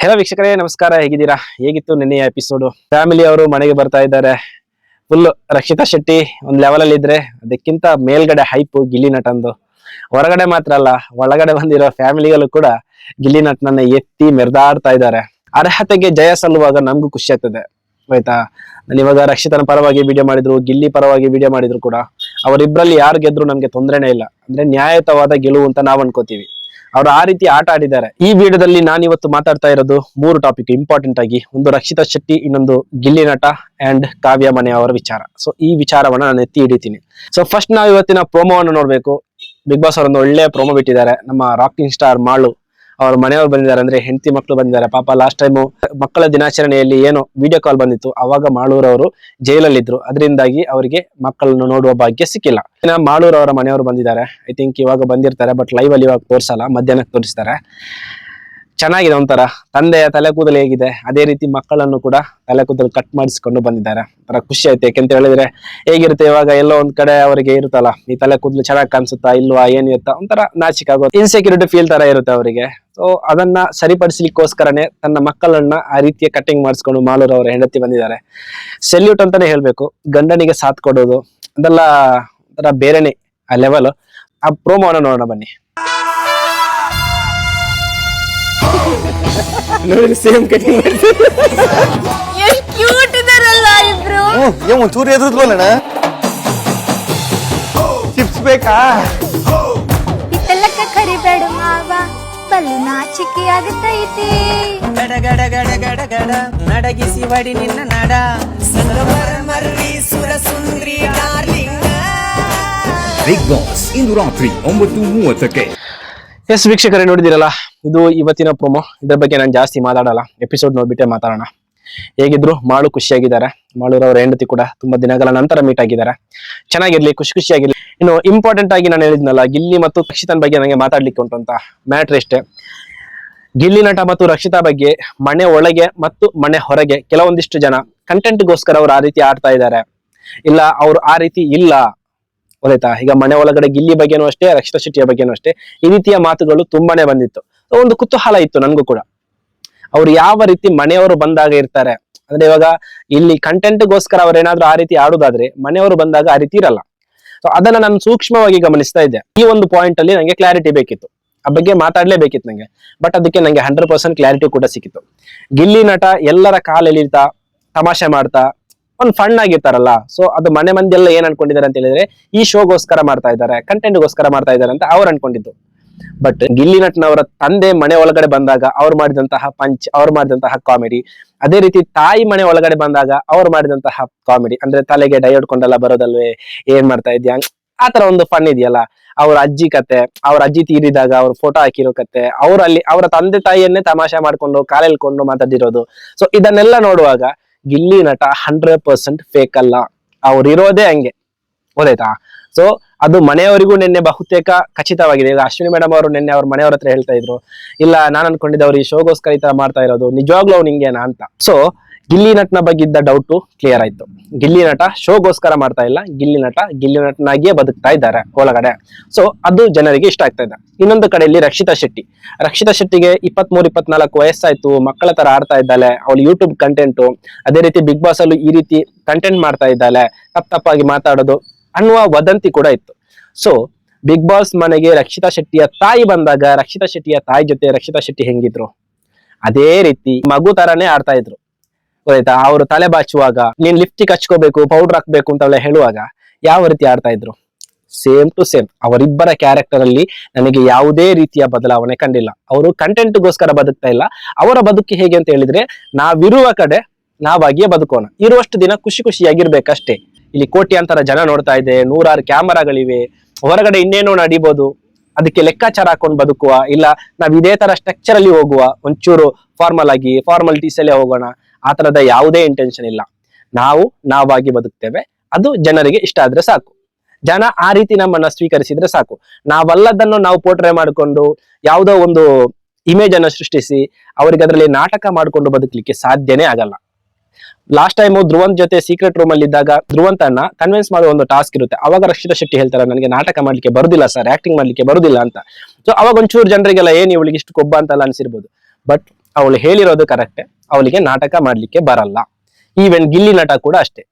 Hello ವೀಕ್ಷಕರೇ, ನಮಸ್ಕಾರ. ಹೇಗಿದ್ದೀರಾ? ಹೇಗಿತ್ತು ನಿನ್ನೆಯ ಎಪಿಸೋಡ್ ಫ್ಯಾಮಿಲಿ ಅವರು ಮನೆಗೆ ಬರ್ತಾ ಇದ್ದಾರೆ. ಫುಲ್ ರಕ್ಷಿತಾ ಶೆಟ್ಟಿ ಒಂದ್ ಲೆವೆಲಲ್ಲಿ ಇದ್ರೆ ಅದಕ್ಕಿಂತ ಮೇಲ್ಗಡೆ ಹೈಪ್ ಗಿಲ್ಲಿ ನಟಂದು. ಹೊರಗಡೆ ಮಾತ್ರ ಅಲ್ಲ, ಒಳಗಡೆ ಬಂದಿರೋ ಫ್ಯಾಮಿಲಿಗಳು ಕೂಡ ಗಿಲ್ಲಿ ನಟನನ್ನ ಎತ್ತಿ ಮೆರೆದಾಡ್ತಾ ಇದ್ದಾರೆ. ಅರ್ಹತೆಗೆ ಜಯ ಸಲ್ಲುವಾಗ ನಮ್ಗೂ ಖುಷಿ ಆಗ್ತದೆ. ಆಯ್ತಾ? ನಾನು ಇವಾಗ ರಕ್ಷಿತನ ಪರವಾಗಿ ವಿಡಿಯೋ ಮಾಡಿದ್ರು, ಗಿಲ್ಲಿ ಪರವಾಗಿ ವಿಡಿಯೋ ಮಾಡಿದ್ರು ಕೂಡ. ಅವರಿಬ್ಬರಲ್ಲಿ ಯಾರು ಗೆದ್ರು ನಮ್ಗೆ ತೊಂದರೆನೇ ಇಲ್ಲ. ಅಂದ್ರೆ ನ್ಯಾಯಯುತವಾದ ಗೆಲುವು ಅಂತ ನಾವು ಅನ್ಕೋತೀವಿ. ಅವ್ರು ಆ ರೀತಿ ಆಟ ಆಡಿದ್ದಾರೆ. ಈ ವಿಡಿಯೋದಲ್ಲಿ ನಾನು ಇವತ್ತು ಮಾತಾಡ್ತಾ ಇರೋದು ಮೂರು ಟಾಪಿಕ್ ಇಂಪಾರ್ಟೆಂಟ್ ಆಗಿ ಒಂದು ರಕ್ಷಿತಾ ಶೆಟ್ಟಿ, ಇನ್ನೊಂದು ಗಿಲ್ಲಿ ನಟ ಅಂಡ್ ಕಾವ್ಯ ಮನೆ ಅವರ ವಿಚಾರ. ಸೊ ಈ ವಿಚಾರವನ್ನ ನಾನು ಎತ್ತಿ ಹಿಡಿತೀನಿ. ಸೊ ಫಸ್ಟ್ ನಾವು ಇವತ್ತಿನ ಪ್ರೋಮೋವನ್ನು ನೋಡ್ಬೇಕು. ಬಿಗ್ ಬಾಸ್ ಅವರೊಂದು ಒಳ್ಳೆ ಪ್ರೋಮೋ ಬಿಟ್ಟಿದ್ದಾರೆ. ನಮ್ಮ ರಾಕಿಂಗ್ ಸ್ಟಾರ್ ಮಾಳು. ಅವ್ರ ಮನೆಯವ್ರು ಬಂದಿದ್ದಾರೆ ಅಂದ್ರೆ ಹೆಂಡತಿ ಮಕ್ಕಳು ಬಂದಿದ್ದಾರೆ. ಪಾಪ ಲಾಸ್ಟ್ ಟೈಮು ಮಕ್ಕಳ ದಿನಾಚರಣೆಯಲ್ಲಿ ಏನು ವಿಡಿಯೋ ಕಾಲ್ ಬಂದಿತ್ತು. ಅವಾಗ ಮಾಳೂರವರು ಜೈಲಲ್ಲಿದ್ರು. ಅದರಿಂದಾಗಿ ಅವರಿಗೆ ಮಕ್ಕಳನ್ನು ನೋಡುವ ಭಾಗ್ಯ ಸಿಕ್ಕಿಲ್ಲ. ಇನ್ನ ಮಾಳೂರ್ ಅವರ ಮನೆಯವರು ಬಂದಿದ್ದಾರೆ. ಐ ಥಿಂಕ್ ಇವಾಗ ಬಂದಿರ್ತಾರೆ ಬಟ್ ಲೈವ್ ಅಲ್ಲಿ ಇವಾಗ ತೋರಿಸಲ್ಲ. ಮಧ್ಯಾಹ್ನಕ್ಕೆ ತೋರಿಸ್ತಾರೆ. ಚೆನ್ನಾಗಿದೆ ಒಂಥರ. ತಂದೆಯ ತಲೆ ಕೂದಲು ಹೇಗಿದೆ. ಅದೇ ರೀತಿ ಮಕ್ಕಳನ್ನು ಕೂಡ ತಲೆ ಕೂದಲು ಕಟ್ ಮಾಡಿಸಿಕೊಂಡು ಬಂದಿದ್ದಾರೆ. ಒಂಥರ ಖುಷಿ ಆಯ್ತು. ಯಾಕೆಂತ ಹೇಳಿದ್ರೆ ಹೇಗಿರುತ್ತೆ ಇವಾಗ ಎಲ್ಲೋ ಒಂದ್ ಕಡೆ ಅವರಿಗೆ ಇರುತ್ತಲ್ಲ, ಈ ತಲೆ ಕೂದಲು ಚೆನ್ನಾಗಿ ಕಾಣಿಸುತ್ತಾ ಇಲ್ವಾ ಏನಿರುತ್ತಾ ಒಂಥರ ನಾಚಿಕೆ ಆಗೋದು ಇನ್ಸೆಕ್ಯೂರಿಟಿ ಫೀಲ್ ತರ ಇರುತ್ತೆ ಅವರಿಗೆ. ಸೊ ಅದನ್ನ ಸರಿಪಡಿಸ್ಲಿಕ್ಕೋಸ್ಕರನೇ ತನ್ನ ಮಕ್ಕಳನ್ನ ಆ ರೀತಿಯ ಕಟಿಂಗ್ ಮಾಡಿಸ್ಕೊಂಡು ಮಾಲೂರು ಅವರ ಹೆಂಡತಿ ಬಂದಿದ್ದಾರೆ. ಸೆಲ್ಯೂಟ್ ಅಂತಾನೆ ಹೇಳ್ಬೇಕು. ಗಂಡನಿಗೆ ಸಾಥ್ ಕೊಡೋದು, ಅದೆಲ್ಲ ಒಂಥರ ಬೇರೆನೆ ಆ ಲೆವೆಲ್ ಆ ಪ್ರೋಮೋನ ನೋಡೋಣ ಬನ್ನಿ. ನೋಡಿ ಸೇಮ್ ಕಟಿಂಗ್ ಎಷ್ಟು ಕ್ಯೂಟ್ ಇದಾರಲ್ಲ ಇಬ್ರು. ಏನ್ ಒಂಚೂರು ಎದುರ್ದ್ವಲ್ಲಣ್ಣ ಚಿಪ್ಸ್ ಬೇಕಾ? ಇಟ್ಟಲಕ್ಕ ಕರಿಬೇಡ ಮಾವ ಬಲ್ಲು ನಾಚಿಕೆ ಆಗುತ್ತೈತಿ ಗಡ ಗಡ ಗಡ ಗಡ ಗಡ ನಡಗಿಸಿ ವಡಿ ನಿನ್ನ ನಡ. ಸಂಗಮರ ಮರ್ರಿ ಸುರ ಸುಂದ್ರಿ ಡಾರ್ಲಿಂಗ್. ಬಿಗ್ ಬಾಸ್ ಇಂದು ರಾತ್ರಿ ಒಂಬತ್ತು ಮೂವತ್ತಕ್ಕೆ. ಎಸ್ ವೀಕ್ಷಕರೇ ನೋಡಿದಿರಲ್ಲ ಇದು ಇವತ್ತಿನ ಪ್ರೊಮೋ ಇದ್ರ ಬಗ್ಗೆ ನಾನು ಜಾಸ್ತಿ ಮಾತಾಡಲ್ಲ. ಎಪಿಸೋಡ್ ನೋಡ್ಬಿಟ್ಟೆ ಮಾತಾಡೋಣ. ಹೇಗಿದ್ರು ಮಾಳು ಖುಷಿಯಾಗಿದ್ದಾರೆ. ಮಾಳೂರವರ ಹೆಂಡತಿ ಕೂಡ ತುಂಬಾ ದಿನಗಳ ನಂತರ ಮೀಟ್ ಆಗಿದ್ದಾರೆ. ಚೆನ್ನಾಗಿರ್ಲಿ, ಖುಷಿ ಖುಷಿಯಾಗಿರ್ಲಿ. ಇನ್ನು ಇಂಪಾರ್ಟೆಂಟ್ ಆಗಿ ನಾನು ಹೇಳಿದ್ನಲ್ಲ, ಗಿಲ್ಲಿ ಮತ್ತು ರಕ್ಷಿತನ್ ಬಗ್ಗೆ ನನಗೆ ಮಾತಾಡ್ಲಿಕ್ಕೆ ಉಂಟು ಅಂತ. ಮ್ಯಾಟ್ರ್ ಇಷ್ಟೇ ಗಿಲ್ಲಿ ನಟ ಮತ್ತು ರಕ್ಷಿತಾ ಬಗ್ಗೆ ಮನೆ ಒಳಗೆ ಮತ್ತು ಮನೆ ಹೊರಗೆ ಕೆಲವೊಂದಿಷ್ಟು ಜನ ಕಂಟೆಂಟ್ಗೋಸ್ಕರ ಅವ್ರು ಆ ರೀತಿ ಆಡ್ತಾ ಇದ್ದಾರೆ. ಇಲ್ಲ, ಅವ್ರು ಆ ರೀತಿ ಇಲ್ಲ. ಗೊತ್ತಾಯ್ತಾ ಈಗ ಮನೆ ಒಳಗಡೆ ಗಿಲ್ಲಿ ಬಗ್ಗೆನೂ ಅಷ್ಟೇ, ರಕ್ಷಿತಾ ಶೆಟ್ಟಿಯ ಬಗ್ಗೆನೂ ಅಷ್ಟೇ, ಈ ರೀತಿಯ ಮಾತುಗಳು ತುಂಬಾನೇ ಬಂದಿತ್ತು. ಒಂದು ಕುತೂಹಲ ಇತ್ತು ನನ್ಗೂ ಕೂಡ. ಅವ್ರು ಯಾವ ರೀತಿ ಮನೆಯವರು ಬಂದಾಗ ಇರ್ತಾರೆ? ಅಂದ್ರೆ ಇವಾಗ ಇಲ್ಲಿ ಕಂಟೆಂಟ್ಗೋಸ್ಕರ ಅವ್ರು ಏನಾದ್ರು ಆ ರೀತಿ ಆಡೋದಾದ್ರೆ ಮನೆಯವರು ಬಂದಾಗ ಆ ರೀತಿ ಇರಲ್ಲ. ಸೊ ಅದನ್ನ ನಾನು ಸೂಕ್ಷ್ಮವಾಗಿ ಗಮನಿಸ್ತಾ ಇದ್ದೆ. ಈ ಒಂದು ಪಾಯಿಂಟ್ ಅಲ್ಲಿ ನಂಗೆ ಕ್ಲಾರಿಟಿ ಬೇಕಿತ್ತು. ಆ ಬಗ್ಗೆ ಮಾತಾಡ್ಲೇಬೇಕಿತ್ತು ನಂಗೆ. ಬಟ್ ಅದಕ್ಕೆ ನಂಗೆ ಹಂಡ್ರೆಡ್ ಪರ್ಸೆಂಟ್ ಕ್ಲಾರಿಟಿ ಕೂಡ ಸಿಕ್ಕಿತ್ತು. ಗಿಲ್ಲಿ ನಟ ಎಲ್ಲರ ಕಾಲು ಎಳಿತಾ ತಮಾಷೆ ಮಾಡ್ತಾ ಒಂದ್ ಫಂಡ್ ಆಗಿರ್ತಾರಲ್ಲ ಸೊ ಅದು ಮನೆ ಮಂದಿ ಎಲ್ಲ ಏನ್ ಅನ್ಕೊಂಡಿದ್ದಾರೆ ಅಂತ ಹೇಳಿದ್ರೆ, ಈ ಶೋಗೋಸ್ಕರ ಮಾಡ್ತಾ ಇದ್ದಾರೆ ಕಂಟೆಂಟ್ಗೋಸ್ಕರ ಮಾಡ್ತಾ ಇದ್ದಾರೆ ಅಂತ ಅವ್ರು ಅನ್ಕೊಂಡಿದ್ದು. ಬಟ್ ಗಿಲ್ಲಿ ನಟನವರ ತಂದೆ ಮನೆ ಒಳಗಡೆ ಬಂದಾಗ ಅವ್ರು ಮಾಡಿದಂತಹ ಪಂಚ್ ಅವ್ರು ಮಾಡಿದಂತಹ ಕಾಮಿಡಿ ಅದೇ ರೀತಿ ತಾಯಿ ಮನೆ ಒಳಗಡೆ ಬಂದಾಗ ಅವ್ರು ಮಾಡಿದಂತಹ ಕಾಮಿಡಿ ಅಂದ್ರೆ ತಲೆಗೆ ಡೈ ಹೊಡ್ಕೊಂಡೆಲ್ಲ ಬರೋದಲ್ವೇ, ಏನ್ ಮಾಡ್ತಾ ಇದ್ಯಾ? ಆತರ ಒಂದು ಫನ್ ಇದೆಯಲ್ಲ. ಅವ್ರ ಅಜ್ಜಿ ಕತೆ, ಅವ್ರ ಅಜ್ಜಿ ತೀರಿದಾಗ ಅವ್ರ ಫೋಟೋ ಹಾಕಿರೋ ಕತೆ ಅವ್ರ ಅಲ್ಲಿ ಅವರ ತಂದೆ ತಾಯಿಯನ್ನೇ ತಮಾಷೆ ಮಾಡ್ಕೊಂಡು ಕಾಲೆಲ್ಕೊಂಡು ಮಾತಾಡಿರೋದು ಸೊ ಇದನ್ನೆಲ್ಲ ನೋಡುವಾಗ ಗಿಲ್ಲಿ ನಟ ಹಂಡ್ರೆಡ್ ಪರ್ಸೆಂಟ್ ಫೇಕ್ ಅಲ್ಲ. ಅವ್ರಿರೋದೇ ಹಂಗೆ. ಹೋದಾಯ್ತಾ ಸೊ ಅದು ಮನೆಯವರಿಗೂ ನಿನ್ನೆ ಬಹುತೇಕ ಖಚಿತವಾಗಿದೆ. ಈಗ ಅಶ್ವಿನಿ ಮೇಡಮ್ ಅವರು ನಿನ್ನೆ ಅವ್ರ ಮನೆಯವ್ರ ಹತ್ರ ಹೇಳ್ತಾ ಇದ್ರು, ಇಲ್ಲ, ನಾನು ಅನ್ಕೊಂಡಿದ್ದೆ ಅವ್ರು ಈ ಶೋಗೋಸ್ಕರ ಈ ತರ ಮಾಡ್ತಾ ಇರೋದು. ನಿಜವಾಗ್ಲೂ ಅವ್ನು ಹಿಂಗೇನಾ? ಅಂತ. ಸೊ ಗಿಲ್ಲಿ ನಟ್ನ ಬಗ್ಗೆ ಇದ್ದ ಡೌಟು ಕ್ಲಿಯರ್ ಆಯ್ತು. ಗಿಲ್ಲಿ ನಟ ಶೋಗೋಸ್ಕರ ಮಾಡ್ತಾ ಇಲ್ಲ. ಗಿಲ್ಲಿ ನಟ ಗಿಲ್ಲಿ ನಟನಾಗಿಯೇ ಬದುಕ್ತಾ ಇದ್ದಾರೆ ಒಳಗಡೆ. ಸೊ ಅದು ಜನರಿಗೆ ಇಷ್ಟ ಆಗ್ತಾ ಇದೆ. ಇನ್ನೊಂದು ಕಡೆಯಲ್ಲಿ ರಕ್ಷಿತಾ ಶೆಟ್ಟಿ. ರಕ್ಷಿತಾ ಶೆಟ್ಟಿಗೆ ಇಪ್ಪತ್ಮೂರು, ಇಪ್ಪತ್ನಾಲ್ಕು ವಯಸ್ಸಾಯ್ತು. ಮಕ್ಕಳ ತರ ಆಡ್ತಾ ಇದ್ದಾಳೆ. ಅವಳು ಯೂಟ್ಯೂಬ್ ಕಂಟೆಂಟು ಅದೇ ರೀತಿ ಬಿಗ್ ಬಾಸ್ ಅಲ್ಲೂ ಈ ರೀತಿ ಕಂಟೆಂಟ್ ಮಾಡ್ತಾ ಇದ್ದಾಳೆ. ತಪ್ಪ ತಪ್ಪಾಗಿ ಮಾತಾಡೋದು ಅನ್ನುವ ವದಂತಿ ಕೂಡ ಇತ್ತು. ಸೊ ಬಿಗ್ ಬಾಸ್ ಮನೆಗೆ ರಕ್ಷಿತಾ ಶೆಟ್ಟಿಯ ತಾಯಿ ಬಂದಾಗ ರಕ್ಷಿತಾ ಶೆಟ್ಟಿಯ ತಾಯಿ ಜೊತೆ ರಕ್ಷಿತಾ ಶೆಟ್ಟಿ ಹೆಂಗಿದ್ರು? ಅದೇ ರೀತಿ ಮಗು ತರಾನೇ ಆಡ್ತಾ ಇದ್ರು. ಗೊತ್ತಾಯ್ತಾ? ಅವರು ತಲೆ ಬಾಚುವಾಗ ನೀನ್ ಲಿಫ್ಟಿಗೆ ಹಚ್ಕೋಬೇಕು ಪೌಡರ್ ಹಾಕ್ಬೇಕು ಅಂತ ಹೇಳುವಾಗ ಯಾವ ರೀತಿ ಆಡ್ತಾ ಇದ್ರು? ಸೇಮ್ ಟು ಸೇಮ್ ಅವರಿಬ್ಬರ ಕ್ಯಾರೆಕ್ಟರ್ ಅಲ್ಲಿ ನನಗೆ ಯಾವುದೇ ರೀತಿಯ ಬದಲಾವಣೆ ಕಂಡಿಲ್ಲ. ಅವರು ಕಂಟೆಂಟ್ಗೋಸ್ಕರ ಬದುಕ್ತಾ ಇಲ್ಲ. ಅವರ ಬದುಕು ಹೇಗೆ ಅಂತ ಹೇಳಿದ್ರೆ, ನಾವಿರುವ ಕಡೆ ನಾವಾಗಿಯೇ ಬದುಕೋಣ. ಇರುವಷ್ಟು ದಿನ ಖುಷಿ ಖುಷಿಯಾಗಿರ್ಬೇಕಷ್ಟೇ. ಇಲ್ಲಿ ಕೋಟ್ಯಾಂತರ ಜನ ನೋಡ್ತಾ ಇದೆ, ನೂರಾರು ಕ್ಯಾಮರಾಗಳಿವೆ, ಹೊರಗಡೆ ಇನ್ನೇನೋ ನಡಿಬೋದು. ಅದಕ್ಕೆ ಲೆಕ್ಕಾಚಾರ ಹಾಕೊಂಡು ಬದುಕುವ, ಇಲ್ಲ ನಾವು ಇದೇ ತರ ಸ್ಟ್ರಕ್ಚರ್ ಅಲ್ಲಿ ಹೋಗುವ, ಒಂಚೂರು ಫಾರ್ಮಲ್ ಆಗಿ ಫಾರ್ಮಾಲಿಟೀಸ್ ಅಲ್ಲೇ ಹೋಗೋಣ. ಆ ತರದ ಯಾವುದೇ ಇಂಟೆನ್ಷನ್ ಇಲ್ಲ. ನಾವು ನಾವಾಗಿ ಬದುಕ್ತೇವೆ. ಅದು ಜನರಿಗೆ ಇಷ್ಟ ಆದ್ರೆ ಸಾಕು. ಜನ ಆ ರೀತಿ ನಮ್ಮನ್ನ ಸ್ವೀಕರಿಸಿದ್ರೆ ಸಾಕು. ನಾವಲ್ಲದನ್ನು ನಾವು ಪೋಟ್ರೆ ಮಾಡಿಕೊಂಡು ಯಾವುದೋ ಒಂದು ಇಮೇಜ್ ಅನ್ನು ಸೃಷ್ಟಿಸಿ ಅವರಿಗೆ ಅದರಲ್ಲಿ ನಾಟಕ ಮಾಡಿಕೊಂಡು ಬದುಕಲಿಕ್ಕೆ ಸಾಧ್ಯನೇ ಆಗಲ್ಲ. ಲಾಸ್ಟ್ ಟೈಮ್ ಧ್ರುವಂತ್ ಜೊತೆ ಸೀಕ್ರೆಟ್ ರೂಮ್ ಅಲ್ಲಿ ಇದ್ದಾಗ ಧ್ರುವಂತನ್ನ ಕನ್ವಿನ್ಸ್ ಮಾಡೋ ಒಂದು ಟಾಸ್ಕ್ ಇರುತ್ತೆ. ಅವಾಗ ರಕ್ಷಿತಾ ಶೆಟ್ಟಿ ಹೇಳ್ತಾರೆ, ನನಗೆ ನಾಟಕ ಮಾಡ್ಲಿಕ್ಕೆ ಬರುದಿಲ್ಲ ಸರ್ ಆಕ್ಟಿಂಗ್ ಮಾಡ್ಲಿಕ್ಕೆ ಬರುದಿಲ್ಲ ಅಂತ. ಸೊ ಅವಾಗ ಒಂಚೂರು ಜನರಿಗೆಲ್ಲ ಏನ್ ಇವಳಿಗೆ ಇಷ್ಟು ಕೊಬ್ಬ ಅಂತಲ್ಲ ಅನ್ಸಿರ್ಬೋದು. ಬಟ್ ಅವಳು ಹೇಳಿರೋದು ಕರೆಕ್ಟ್, ಅವಳಿಗೆ ನಾಟಕ ಮಾಡ್ಲಿಕ್ಕೆ ಬರಲ್ಲ. ಈವನ್ ಗಿಲ್ಲಿ ನಟ ಕೂಡ ಅಷ್ಟೇ.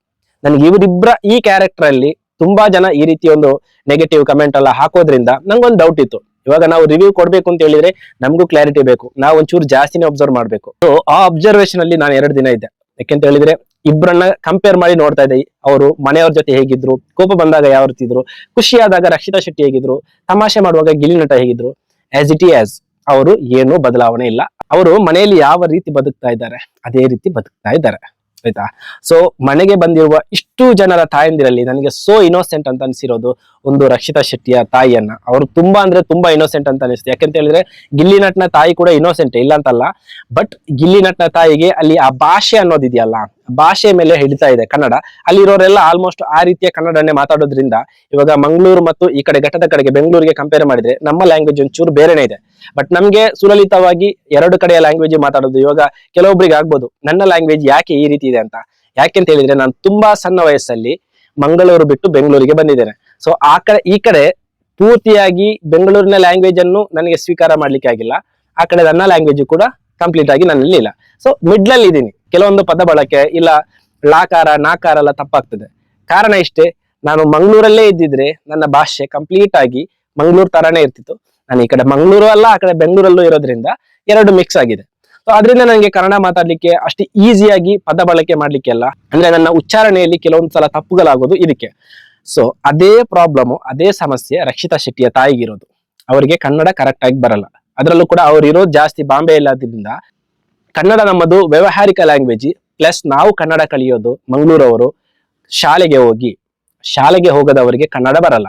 ನನ್ಗೆ ಇವರಿಬ್ಬರ ಈ ಕ್ಯಾರೆಕ್ಟರ್ ಅಲ್ಲಿ ತುಂಬಾ ಜನ ಈ ರೀತಿ ಒಂದು ನೆಗೆಟಿವ್ ಕಮೆಂಟ್ ಎಲ್ಲ ಹಾಕೋದ್ರಿಂದ ನಂಗೊಂದು ಡೌಟ್ ಇತ್ತು. ಇವಾಗ ನಾವು ರಿವ್ಯೂ ಕೊಡ್ಬೇಕು ಅಂತ ಹೇಳಿದ್ರೆ ನಮಗೂ ಕ್ಲಾರಿಟಿ ಬೇಕು. ನಾವು ಒಂಚೂರು ಜಾಸ್ತಿನೇ ಅಬ್ಸರ್ವ್ ಮಾಡ್ಬೇಕು. ಆ ಅಬ್ಸರ್ವೇಷನ್ ಅಲ್ಲಿ ನಾನು ಎರಡು ದಿನ ಇದ್ದೆ. ಯಾಕೆಂತ ಹೇಳಿದ್ರೆ ಇಬ್ಬರನ್ನ ಕಂಪೇರ್ ಮಾಡಿ ನೋಡ್ತಾ ಇದ್ದೆ. ಅವರು ಮನೆಯವ್ರ ಜೊತೆ ಹೇಗಿದ್ರು, ಕೋಪ ಬಂದಾಗ ಯಾವ ರೀತಿ ಇದ್ರು, ಖುಷಿಯಾದಾಗ ರಕ್ಷಿತಾ ಶೆಟ್ಟಿ ಹೇಗಿದ್ರು, ತಮಾಷೆ ಮಾಡುವಾಗ ಗಿಲ್ಲಿ ನಟ ಹೇಗಿದ್ರು ಆಸ್ ಇಟ್ ಈಸ್ ಅವರು ಏನು ಬದಲಾವಣೆ ಇಲ್ಲ. ಅವರು ಮನೆಯಲ್ಲಿ ಯಾವ ರೀತಿ ಬದುಕ್ತಾ ಇದ್ದಾರೆ? ಅದೇ ರೀತಿ ಬದುಕ್ತಾ ಇದ್ದಾರೆ. ಆಯ್ತಾ? ಸೊ ಮನೆಗೆ ಬಂದಿರುವ ಇಷ್ಟು ಜನರ ತಾಯಂದಿರಲ್ಲಿ ನನಗೆ ಸೋ ಇನೋಸೆಂಟ್ ಅಂತ ಅನಿಸಿರೋದು ಒಂದು ರಕ್ಷಿತಾ ಶೆಟ್ಟಿಯ ತಾಯಿಯನ್ನ. ಅವರು ತುಂಬಾ ಅಂದ್ರೆ ತುಂಬಾ ಇನೋಸೆಂಟ್ ಅಂತ ಅನಿಸ್ತು ಯಾಕಂತ ಹೇಳಿದ್ರೆ, ಗಿಲ್ಲಿ ನಟ್ನ ತಾಯಿ ಕೂಡ ಇನೋಸೆಂಟ್ ಇಲ್ಲ ಅಂತಲ್ಲ. ಬಟ್ ಗಿಲ್ಲಿ ನಟ್ನ ತಾಯಿಗೆ ಅಲ್ಲಿ ಆ ಭಾಷೆ ಅನ್ನೋದಿದೆಯಲ್ಲ, ಭಾಷೆ ಮೇಲೆ ಹಿಡಿತಾ ಇದೆ ಕನ್ನಡ. ಅಲ್ಲಿರೋರೆಲ್ಲ ಆಲ್ಮೋಸ್ಟ್ ಆ ರೀತಿಯ ಕನ್ನಡನ್ನೇ ಮಾತಾಡೋದ್ರಿಂದ ಇವಾಗ ಮಂಗಳೂರು ಮತ್ತು ಈ ಕಡೆ ಘಟ್ಟದ ಕಡೆಗೆ ಬೆಂಗಳೂರಿಗೆ ಕಂಪೇರ್ ಮಾಡಿದ್ರೆ ನಮ್ಮ ಲ್ಯಾಂಗ್ವೇಜ್ ಒಂಚೂರು ಬೇರೆನೇ ಇದೆ. ಬಟ್ ನಮ್ಗೆ ಸುಲಲಿತವಾಗಿ ಎರಡು ಕಡೆಯ ಲ್ಯಾಂಗ್ವೇಜ್ ಮಾತಾಡೋದು. ಇವಾಗ ಕೆಲವೊಬ್ಬರಿಗೆ ಆಗ್ಬೋದು, ನನ್ನ ಲ್ಯಾಂಗ್ವೇಜ್ ಯಾಕೆ ಈ ರೀತಿ ಇದೆ ಅಂತ. ಯಾಕೆ ಅಂತ ಹೇಳಿದ್ರೆ ನಾನು ತುಂಬಾ ಸಣ್ಣ ವಯಸ್ಸಲ್ಲಿ ಮಂಗಳೂರು ಬಿಟ್ಟು ಬೆಂಗಳೂರಿಗೆ ಬಂದಿದ್ದೇನೆ. ಸೊ ಆ ಕಡೆ, ಈ ಕಡೆ ಪೂರ್ತಿಯಾಗಿ ಬೆಂಗಳೂರಿನ ಲ್ಯಾಂಗ್ವೇಜ್ ಅನ್ನು ನನಗೆ ಸ್ವೀಕಾರ ಮಾಡ್ಲಿಕ್ಕೆ ಆಗಿಲ್ಲ. ಆ ಕಡೆ ನನ್ನ ಲ್ಯಾಂಗ್ವೇಜ್ ಕೂಡ ಕಂಪ್ಲೀಟ್ ಆಗಿ ನನ್ನಲ್ಲಿ ಇಲ್ಲ. ಸೊ ಮಿಡ್ಲ್ ಇದ್ದೀನಿ. ಕೆಲವೊಂದು ಪದ ಬಳಕೆ, ಇಲ್ಲ ಲಾಕಾರ ನಾಕಾರ ಎಲ್ಲ ತಪ್ಪಾಗ್ತದೆ. ಕಾರಣ ಇಷ್ಟೇ, ನಾನು ಮಂಗಳೂರಲ್ಲೇ ಇದ್ದಿದ್ರೆ ನನ್ನ ಭಾಷೆ ಕಂಪ್ಲೀಟ್ ಆಗಿ ಮಂಗಳೂರು ತರಾನೇ ಇರ್ತಿತ್ತು. ನಾನು ಈ ಕಡೆ ಮಂಗಳೂರು ಅಲ್ಲ, ಆ ಕಡೆ ಬೆಂಗಳೂರಲ್ಲೂ ಇರೋದ್ರಿಂದ ಎರಡು ಮಿಕ್ಸ್ ಆಗಿದೆ. ಸೊ ಅದರಿಂದ ನನಗೆ ಕನ್ನಡ ಮಾತಾಡ್ಲಿಕ್ಕೆ ಅಷ್ಟು ಈಸಿಯಾಗಿ ಪದ ಬಳಕೆ ಮಾಡ್ಲಿಕ್ಕೆ ಅಲ್ಲ ಅಂದ್ರೆ ನನ್ನ ಉಚ್ಚಾರಣೆಯಲ್ಲಿ ಕೆಲವೊಂದು ಸಲ ತಪ್ಪುಗಳಾಗೋದು ಇದಕ್ಕೆ. ಸೊ ಅದೇ ಪ್ರಾಬ್ಲಮ್ ಅದೇ ಸಮಸ್ಯೆ ರಕ್ಷಿತಾ ಶೆಟ್ಟಿಯ ತಾಯಿಗಿರೋದು. ಅವರಿಗೆ ಕನ್ನಡ ಕರೆಕ್ಟ್ ಆಗಿ ಬರಲ್ಲ. ಅದರಲ್ಲೂ ಕೂಡ ಅವ್ರು ಇರೋದು ಜಾಸ್ತಿ ಬಾಂಬೆ ಇಲ್ಲದ್ರಿಂದ ಕನ್ನಡ ನಮ್ಮದು ವ್ಯವಹಾರಿಕ ಲ್ಯಾಂಗ್ವೇಜ್ ಪ್ಲಸ್ ನಾವು ಕನ್ನಡ ಕಲಿಯೋದು ಮಂಗಳೂರವರು, ಶಾಲೆಗೆ ಹೋಗಿ, ಶಾಲೆಗೆ ಹೋಗದವರಿಗೆ ಕನ್ನಡ ಬರಲ್ಲ.